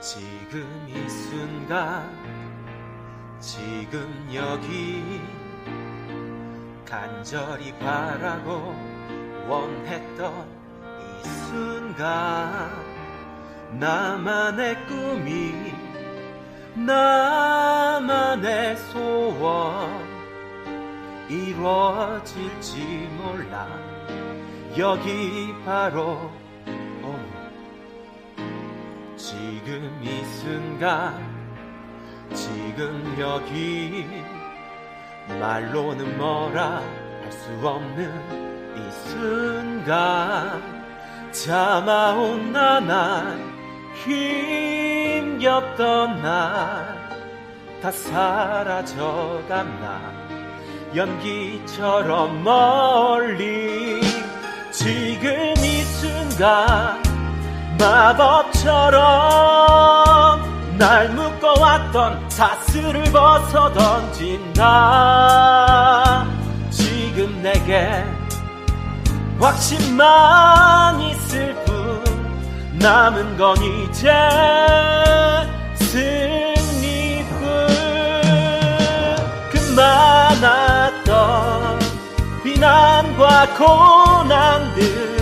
지금 이 순간 지금 여기 간절히 바라고 원했던 이 순간 나만의 꿈이 나만의 소원 이루어질지 몰라. 여기 바로 지금 이 순간 지금 여기. 말로는 뭐라 할 수 없는 이 순간. 참아온 나날 힘겹던 날 다 사라져간 나 연기처럼 멀리 지금 이 순간 마법처럼 날 묶어왔던 사슬을 벗어 던진다 지금 내게 확신만 있을 뿐 남은 건 이제 승리뿐. 그 많았던 비난과 고난들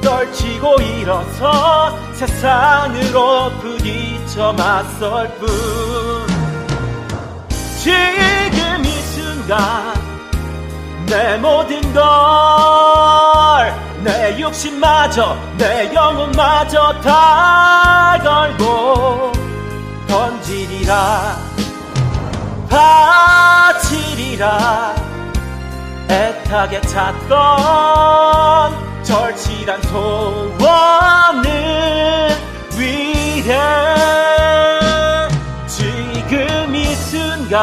떨치고 일어서 세상으로 부딪혀 맞설 뿐. 지금 이 순간 내 모든 걸내 욕심마저 내 영혼마저 다 걸고 던지리라 바치리라 애타게 찾던 절실한 소원을 위해 지금 이 순간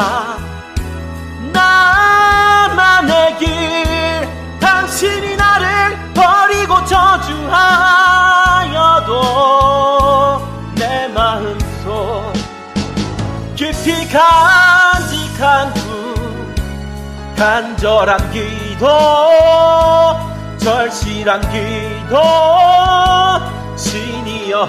나만의 길 당신이 나를 버리고 저주하여도 내 마음속 깊이 간직한 꿈 간절한 기도 절실한 기도 신이여